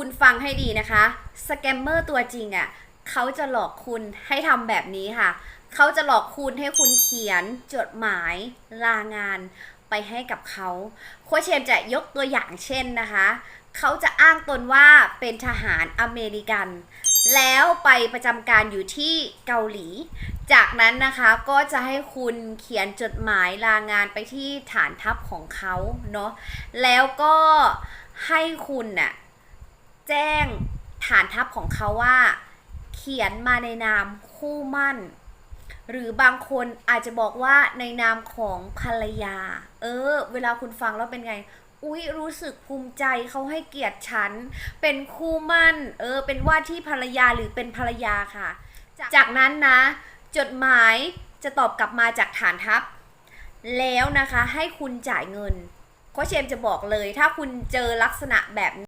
คุณฟังให้ดีนะคะสแกมเมอร์ตัวจริงอะ่ะเขาจะหลอกคุณให้ทำแบบนี้ค่ะ เขาจะหลอกคุณให้คุณเขียนจดหมายลางานไปให้กับเขาโคชเชมจะยกตัวอย่างเช่นนะคะ เขาจะอ้างตนว่าเป็นทหารอเมริกัน แล้วไปประจำการอยู่ที่เกาหลี จากนั้นนะคะก็จะให้คุณเขียนจดหมายลางานไปที่ฐานทัพของเขาเนาะ แล้วก็ให้คุณน่ะ แจ้งฐานทัพของเขาว่า เขียนมาในนามคู่มั่น หรือบางคนอาจจะบอกว่าในนามของภรรยา เออ เวลาคุณฟังแล้วเป็นไงอุ๊ยรู้สึกภูมิใจเขาให้เกียรติฉัน เป็นคู่มั่น เออ เป็นว่าที่ภรรยาหรือเป็นภรรยาค่ะ จากจากนั้นนะ จดหมายจะตอบกลับมาจากฐานทัพ แล้วนะคะให้คุณจ่ายเงินโคชเชมจะบอกเลย ถ้าคุณเจอลักษณะแบบ